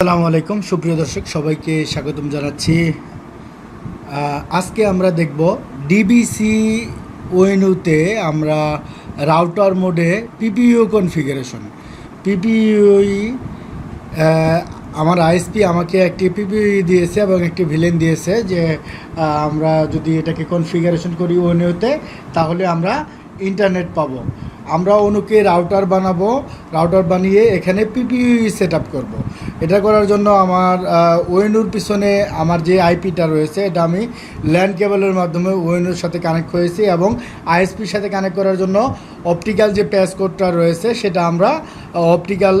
আসসালামু আলাইকুম, সুপ্রিয় দর্শক, সবাইকে স্বাগতম জানাচ্ছি। আজকে আমরা দেখব ডিবিসি ওয়েনুতে আমরা রাউটার মোডে পিপিইউ কনফিগারেশন পিপিইউই আমার আইএসপি আমাকে একটি পিপিইউ দিয়েছে এবং একটি ভিলেন দিয়েছে যে আমরা যদি এটাকে কনফিগারেশন করি ওয়েনুতে তাহলে আমরা ইন্টারনেট পাবো। আমরা অনুকে রাউটার বানাবো রাউটার বানিয়ে এখানে পিপিইউ সেট আপ করব। এটা করার জন্য আমার ওয়েনুর পিছনে আমার যে আইপিটা রয়েছে, এটা আমি ল্যান্ড কেবলের মাধ্যমে ওয়েনুর সাথে কানেক্ট হয়েছি এবং আইএসপির সাথে কানেক্ট করার জন্য অপটিক্যাল যে প্যাস কোডটা রয়েছে, সেটা আমরা অপটিক্যাল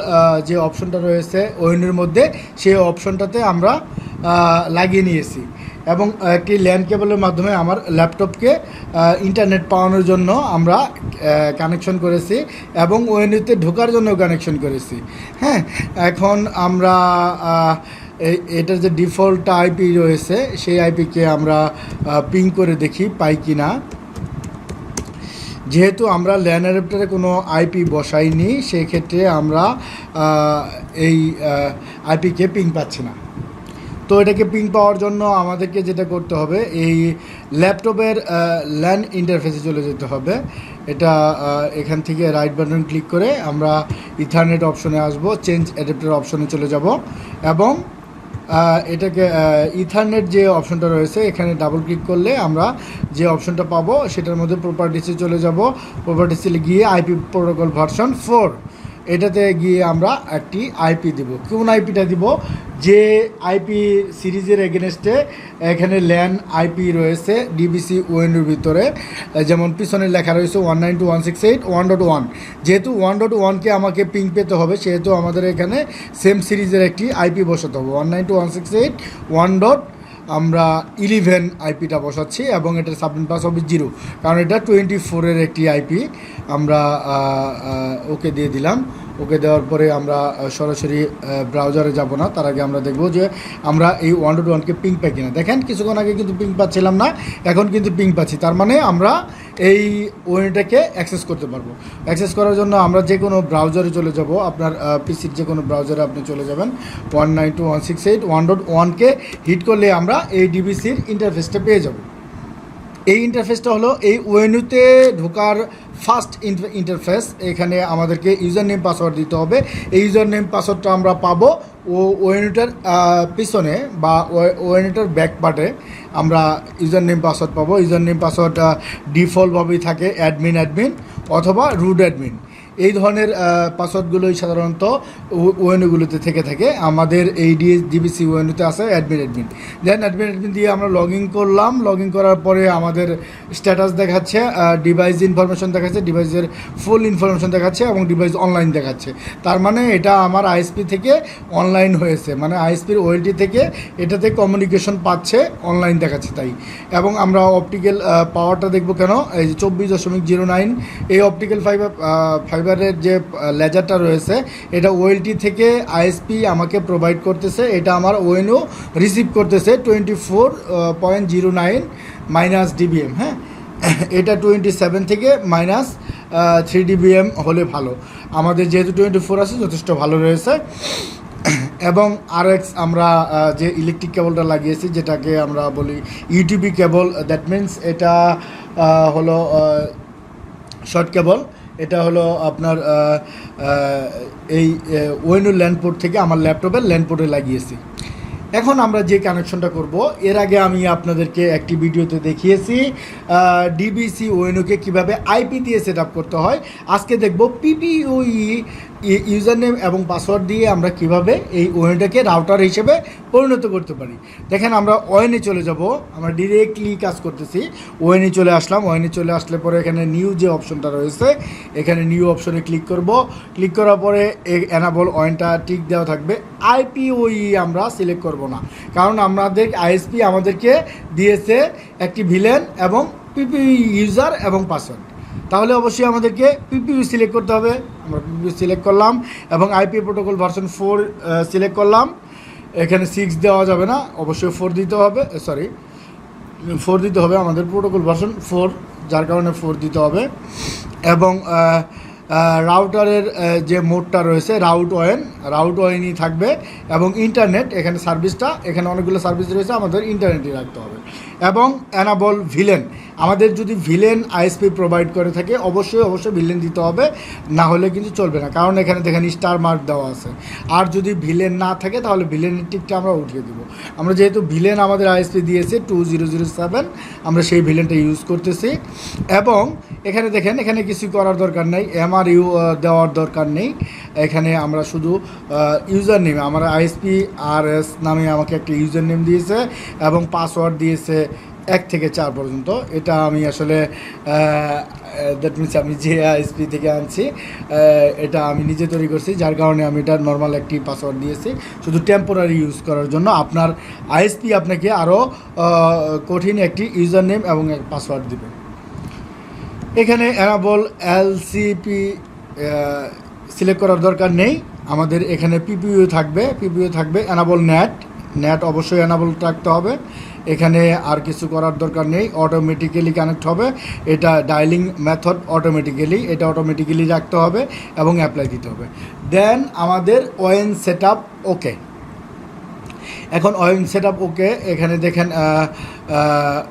যে অপশনটা রয়েছে ওয়েনুর মধ্যে, সেই অপশনটাতে আমরা লাগিয়ে নিয়েছি। এবং একটি ল্যান্ড কেবলের মাধ্যমে আমার ল্যাপটপকে ইন্টারনেট পাওয়ানোর জন্য আমরা কানেকশন করেছি এবং ওএনইতে ঢোকার জন্য কানেকশন করেছি। হ্যাঁ এখন আমরা এটার যে ডিফল্ট আইপি রয়েছে, সেই আইপিকে আমরা পিং করে দেখি পাই কি না যেহেতু আমরা ল্যান অ্যাডাপ্টারে কোনো আইপি বসাইনি, সেক্ষেত্রে আমরা এই আইপিকে পিং পাচ্ছি না। তো এটাকে পিং পাওয়ার জন্য আমাদেরকে যেটা করতে হবে, এই ল্যাপটপের ল্যান ইন্টারফেসে চলে যেতে হবে। এটা এখান থেকে রাইট বাটন ক্লিক করে আমরা ইথারনেট অপশনে আসব চেঞ্জ অ্যাডাপ্টার অপশনে চলে যাব এবং এটাকে ইথারনেট যে অপশনটা রয়েছে, এখানে ডাবল ক্লিক করলে আমরা যে অপশনটা পাবো, সেটার মধ্যে প্রপার্টিসে চলে যাব। প্রপার্টিসে গিয়ে আইপি প্রোটোকল ভার্সন ফোর এটাতে গিয়ে আমরা একটি আইপি দিব। কোন আইপিটা দিব? যে আইপি সিরিজের এগেনস্টে এখানে ল্যান আইপি রয়েছে ডিবিসি ওয়েনের ভিতরে। যেমন পিছনে লেখা রয়েছে one nine two one six eight one dot one যেহেতু ওয়ান ডট ওয়ানকে আমাকে পিং পেতে হবে, সেহেতু আমাদের এখানে সেম সিরিজের একটি আইপি বসাতে হবে। One nine two one six eight one dot আমরা ইলেভেন আইপিটা বসাচ্ছি এবং এটার সাবমিট পাস হবে জিরো কারণ এটা টোয়েন্টি ফোরের একটি আইপি আমরা ওকে দিয়ে দিলাম। ওকে দেওয়ার পরে আমরা সরাসরি ব্রাউজারে যাব না। তার আগে আমরা দেখব যে আমরা এই ওয়ান ডট ওয়ানকে পিং পাই কিনা। দেখেন, কিছুক্ষণ আগে কিন্তু পিং পাচ্ছিলাম না, এখন কিন্তু পিং পাচ্ছি। তার মানে আমরা এই ওয়েটাকে অ্যাক্সেস করতে পারব। অ্যাক্সেস করার জন্য আমরা যে কোনো ব্রাউজারে চলে যাব। আপনার পিসির যে কোনো ব্রাউজারে আপনি চলে যাবেন। One nine two one six eight one dot ওয়ানকে হিট করলে আমরা এই ডিবিসির ইন্টারফেসটা পেয়ে যাব। এই ইন্টারফেসটা হলো এই ওয়েনুতে ঢোকার ফার্স্ট ইন্টারফেস এখানে আমাদেরকে ইউজার নেম পাসওয়ার্ড দিতে হবে। এই ইউজার নেম পাসওয়ার্ডটা আমরা পাবো ও ওয়েনুটার পিছনে বা ওয়েনুটার ব্যাক পার্টে আমরা ইউজার নেম পাসওয়ার্ড পাবো ইউজার নেম পাসওয়ার্ডটা ডিফল্টভাবেই থাকে অ্যাডমিন অ্যাডমিন অথবা রুট অ্যাডমিন এই ধরনের পাসওয়ার্ডগুলোই সাধারণত ওয়েনুগুলোতে থেকে থাকে। আমাদের এই ডিবিসি ওয়েনুতে আছে admin admin. Then admin admin দিয়ে আমরা লগ ইন করলাম। লগ ইন করার পরে আমাদের স্ট্যাটাস দেখাচ্ছে ডিভাইস ইনফরমেশন দেখাচ্ছে, ডিভাইসের ফুল ইনফরমেশন দেখাচ্ছে এবং ডিভাইস অনলাইন দেখাচ্ছে। তার মানে এটা আমার আইএসপি থেকে অনলাইন হয়েছে। মানে আইএসপির ওয়েলটি থেকে এটাতে কমিউনিকেশন পাচ্ছে, অনলাইন দেখাচ্ছে তাই। এবং আমরা অপটিক্যাল পাওয়ারটা দেখব কেন? এই যে চব্বিশ দশমিক জিরো নাইন, এই অপটিক্যাল ফাইবার ফাইবার ফাইবারের যে লেজারটা রয়েছে, এটা ওয়েলটি থেকে আইএসপি আমাকে প্রোভাইড করতেছে। এটা আমার ওয়েনও রিসিভ করতেছে twenty four point zero nine minus dBm হ্যাঁ? এটা টোয়েন্টি সেভেন থেকে মাইনাস থ্রি ডিবিএম হলে ভালো। আমাদের যেহেতু টোয়েন্টি ফোর আছে, যথেষ্ট ভালো রয়েছে। এবং আর এক্স আমরা যে ইলেকট্রিক কেবলটা লাগিয়েছি, যেটাকে আমরা বলি ইউটিবি কেবল দ্যাট মিন্স এটা হলো শর্ট কেবল এটা হলো আপনার এই ওয়েনুর ল্যান্ডপোর্ট থেকে আমার ল্যাপটপের ল্যান্ডপোর্টে লাগিয়েছি। এখন আমরা যে কানেকশনটা করব, এর আগে আমি আপনাদেরকে একটি ভিডিওতে দেখিয়েছি ডিবিসি ওয়েনুকে কীভাবে আইপি দিয়ে সেট করতে হয়। আজকে দেখব পিপিইউই ইউজার নেম এবং পাসওয়ার্ড দিয়ে আমরা কীভাবে এই ওয়েনটাকে রাউটার হিসেবে পরিণত করতে পারি? দেখেন আমরা ওয়েনে চলে যাব, আমরা ডিরেক্টলি কাজ করতেছি। ওয়েনে চলে আসলাম, ওয়েনে চলে আসলে পরে এখানে নিউ যে অপশনটা রয়েছে, এখানে নিউ অপশনে ক্লিক করব। ক্লিক করার পরে এনাবল ওয়েনটা টিক দেওয়া থাকবে। আইপিওই আমরা সিলেক্ট করব না। কারণ আমাদের আইএসপি আমাদেরকে দিয়েছে একটি ভিলেন এবং পিপি ইউজার এবং পাসওয়ার্ড তাহলে অবশ্যই আমাদেরকে পিপিইউ সিলেক্ট করতে হবে। আমরা পিপিইউ সিলেক্ট করলাম এবং IP protocol version four select করলাম। এখানে সিক্স দেওয়া যাবে না, অবশ্যই ফোর দিতে হবে সরি ফোর দিতে হবে আমাদের প্রোটোকল ভার্সন ফোর যার কারণে ফোর দিতে হবে। এবং রাউটারের যে মোডটা রয়েছে রাউট ওয়েন রাউট ওয়েনই থাকবে এবং ইন্টারনেট এখানে সার্ভিসটা এখানে অনেকগুলো সার্ভিস রয়েছে, আমাদের ইন্টারনেটই রাখতে হবে। এবং অ্যানাবল ভিলেন আমাদের যদি ভিলেন আইএসপি প্রোভাইড করে থাকে, অবশ্যই অবশ্যই ভিলেন দিতে হবে। না হলে কিন্তু চলবে না। কারণ এখানে দেখেন স্টার মার্ক দেওয়া আছে। আর যদি ভিলেন না থাকে, তাহলে ভিলেনের টিকটা আমরা উঠিয়ে দিব। আমরা যেহেতু ভিলেন আমাদের আইএসপি দিয়েছে টু জিরো জিরো সেভেন আমরা সেই ভিলেনটা ইউজ করতেছি। এবং এখানে দেখেন, এখানে কিছু করার দরকার নেই। এমআর ইউ দেওয়ার দরকার নেই। এখানে আমরা শুধু ইউজার নেম আমার আইএসপি আর এস নামে আমাকে একটা ইউজার নেম দিয়েছে এবং পাসওয়ার্ড দিয়েছে। এক থেকে চার পর্যন্ত। এটা আমি আসলে দ্যাট মিনস আমি যে আইএসপি থেকে আনছি এটা আমি নিজে তৈরি করছি, যার কারণে আমি এটা নর্মাল একটি পাসওয়ার্ড দিয়েছি। শুধু টেম্পোরারি ইউজ করার জন্য আপনার আইএসপি আপনাকে আরও কঠিন একটি ইউজার নেম এবং এক পাসওয়ার্ড দেবে। এখানে অ্যানাবল এলসিপি সিলেক্ট করার দরকার নেই। আমাদের এখানে পিপিইউ থাকবে পিপিইউ থাকবে অ্যানাবল নেট নেট অবশ্যই অ্যানাবল রাখতে হবে। এখানে আর কিছু করার দরকার নেই অটোমেটিক্যালি কানেক্ট হবে। এটা ডায়ালিং মেথড অটোমেটিক্যালি এটা অটোমেটিক্যালি রাখতে হবে এবং অ্যাপ্লাই দিতে হবে। দেন আমাদের ওয়েন সেট ওকে এখন ওয়েন সেট ওকে এখানে দেখেন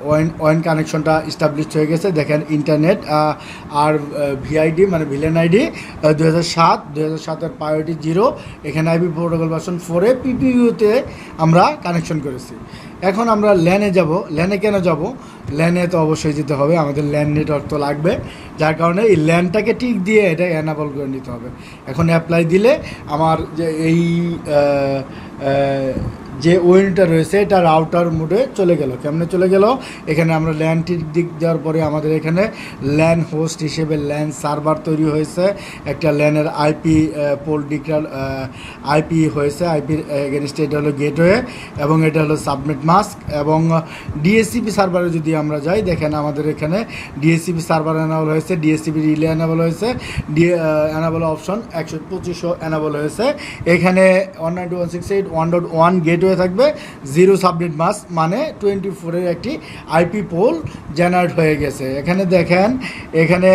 ওয়েন ওয়েন কানেকশনটা স্টাবলিশ হয়ে গেছে। দেখেন ইন্টারনেট আর ভিআইডি মানে ভিলেন আইডি দু হাজার সাত দু হাজার সাতের জিরো এখানে আইপি প্রোটোকল ভার্সন ফোরে পিপিইউতে আমরা কানেকশন করেছি। এখন আমরা ল্যানে যাব। ল্যানে কেন যাব? ল্যানে তো অবশ্যই যেতে হবে। আমাদের ল্যান নেটওয়ার্ক তো লাগবে। যার কারণে এই ল্যানটাকে ঠিক দিয়ে এটা অ্যানাবল করে নিতে হবে। এখন অ্যাপ্লাই দিলে আমার যে এই যে ওয়েনটা রয়েছে এটা আউটার মোডে চলে গেল। কেমনে চলে গেল? এখানে আমরা ল্যান্ডটির দিক দেওয়ার পরে আমাদের এখানে ল্যান হোস্ট হিসেবে ল্যান সার্ভার তৈরি হয়েছে। একটা ল্যানের আইপি পোলটিক্যাল আইপি হয়েছে। আইপির এগেনস্টে এটা হলো গেটওয়ে এবং এটা হলো সাবমিট মাস্ক এবং ডিএসসিপি সার্ভারে যদি আমরা যাই, দেখেন আমাদের এখানে ডিএসসিপি সার্ভার অ্যানাবল হয়েছে ডিএসসিপি রিলে অ্যানাবল হয়েছে ডি অ্যানাবল অপশন একশো পঁচিশশো অ্যানাবল হয়েছে। এখানে one ninety one six eight one dot one gateway থাকবে জিরো সাবমিট মাস মানে টোয়েন্টি ফোরের একটি আইপি পোল জেনারেট হয়ে গেছে। এখানে দেখেন, এখানে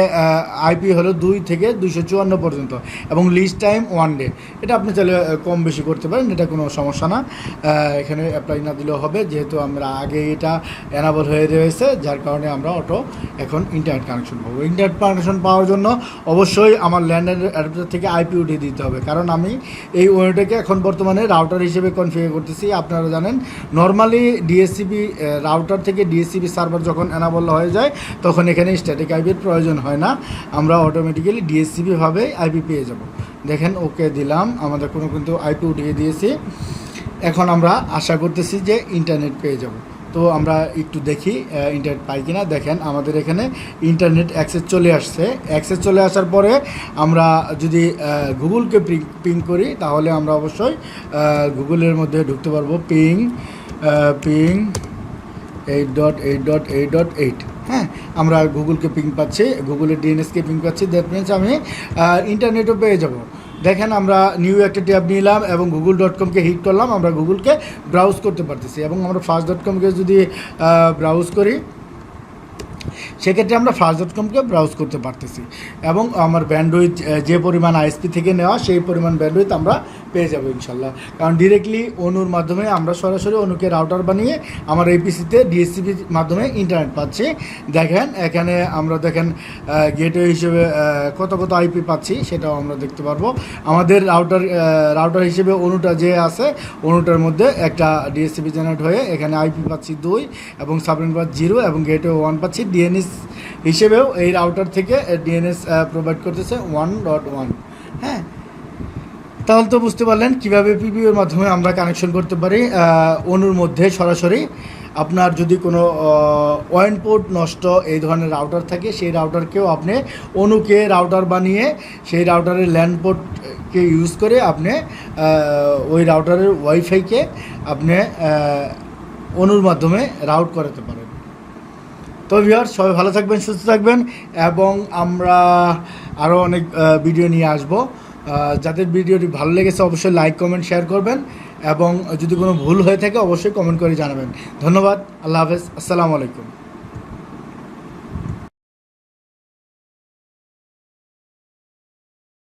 আইপি হলো দুই থেকে দুইশো চুয়ান্ন পর্যন্ত, এবং লিস্ট টাইম ওয়ান ডে। এটা আপনি চাইলে কম বেশি করতে পারেন, এটা কোনো সমস্যা না। এখানে অ্যাপ্লাই না দিলেও হবে, যেহেতু আমরা আগে এটা অ্যানাবল হয়ে রয়েছে, যার কারণে আমরা অটো এখন ইন্টারনেট কানেকশন পাবো। ইন্টারনেট কানেকশন পাওয়ার জন্য অবশ্যই আমার ল্যান্ডের অ্যাডাপ্টার থেকে আইপি উঠিয়ে দিতে হবে। কারণ আমি এই ওয়েটাকে এখন বর্তমানে রাউটার হিসেবে কনফিগার করতেছি। আপনারা জানেন। নর্মালি ডিএসসিবি রাউটার থেকে ডিএসসিবি সার্ভার যখন অ্যানাবল হয়ে যায়, তখন এখানে স্ট্যাটিক আইপির প্রয়োজন হয় না। আমরা অটোমেটিক্যালি ডিএসসিবিভাবে আইপি পেয়ে যাব। দেখেন ওকে দিলাম। আমাদের কোনো কিন্তু আইপি উঠিয়ে দিয়েছি। এখন আমরা আশা করতেছি যে ইন্টারনেট পেয়ে যাব। তো আমরা একটু দেখি ইন্টারনেট পাই কিনা। দেখেন, আমাদের এখানে ইন্টারনেট অ্যাক্সেস চলে আসছে। অ্যাক্সেস চলে আসার পরে আমরা যদি গুগলকে পিং করি, তাহলে আমরা অবশ্যই গুগলের মধ্যে ঢুকতে পারব। Ping ping eight dot eight dot eight dot eight হ্যাঁ আমরা গুগলকে পিং পাচ্ছি, গুগলের ডিএনএসকে পিং পাচ্ছি। দ্যাট মিনস আমি ইন্টারনেটও পেয়ে যাব। দেখেন আমরা নিউ একটা ট্যাব নিলাম এবং গুগল ডট কমকে হিট করলাম, আমরা গুগলকে ব্রাউজ করতে পারতেছি এবং আমরা ফার্স্ট ডট কমকে যদি ব্রাউজ করি, সেক্ষেত্রে আমরা ফার্স্ট ডট কমকে ব্রাউজ করতে পারতেছি এবং আমার ব্যান্ডউইথ যে পরিমাণ আইএসপি থেকে নেওয়া, সেই পরিমাণ ব্যান্ডউইথ আমরা পেয়ে যাব ইনশাল্লাহ। কারণ ডিরেক্টলি অনুর মাধ্যমে আমরা সরাসরি অনুকে রাউটার বানিয়ে আমার এপিসিতে ডিএসসিপির মাধ্যমে ইন্টারনেট পাচ্ছি। দেখেন, এখানে আমরা দেখেন গেটওয়ে হিসেবে কত কত আইপি পাচ্ছি, সেটাও আমরা দেখতে পারব। আমাদের রাউটার রাউটার হিসেবে অনুটা যে আছে, অনুটার মধ্যে একটা ডিএসসিপি জেনারেট হয়ে এখানে আইপি পাচ্ছি দুই এবং সাবনেট পাচ্ছি জিরো এবং গেটওয়ে ওয়ান পাচ্ছি। ডিএনএস হিসেবেও এই রাউটার থেকে ডিএনএস প্রোভাইড করতেছে ওয়ান ডট ওয়ান হ্যাঁ তাহলে তো বুঝতে পারলেন কীভাবে পিপিওর মাধ্যমে আমরা কানেকশন করতে পারি। অনুর মধ্যে সরাসরি আপনার যদি কোনো ওয়েন পোর্ট নষ্ট এই ধরনের রাউটার থাকে, সেই রাউটারকেও আপনি অনুকে রাউটার বানিয়ে সেই রাউটারের ল্যান্ড পোর্টকে ইউজ করে আপনি ওই রাউটারের ওয়াইফাইকে আপনি অনুর মাধ্যমে রাউট করাতে পারেন। তো ভিউয়ার সবাই ভালো থাকবেন, সুস্থ থাকবেন এবং আমরা আরও অনেক ভিডিও নিয়ে আসব। যাদের ভিডিওটি ভালো লেগেছে, অবশ্যই লাইক কমেন্ট শেয়ার করবেন এবং যদি কোনো ভুল হয়ে থাকে, অবশ্যই কমেন্ট করে জানাবেন। ধন্যবাদ, আল্লাহ হাফেজ, আসসালামু আলাইকুম।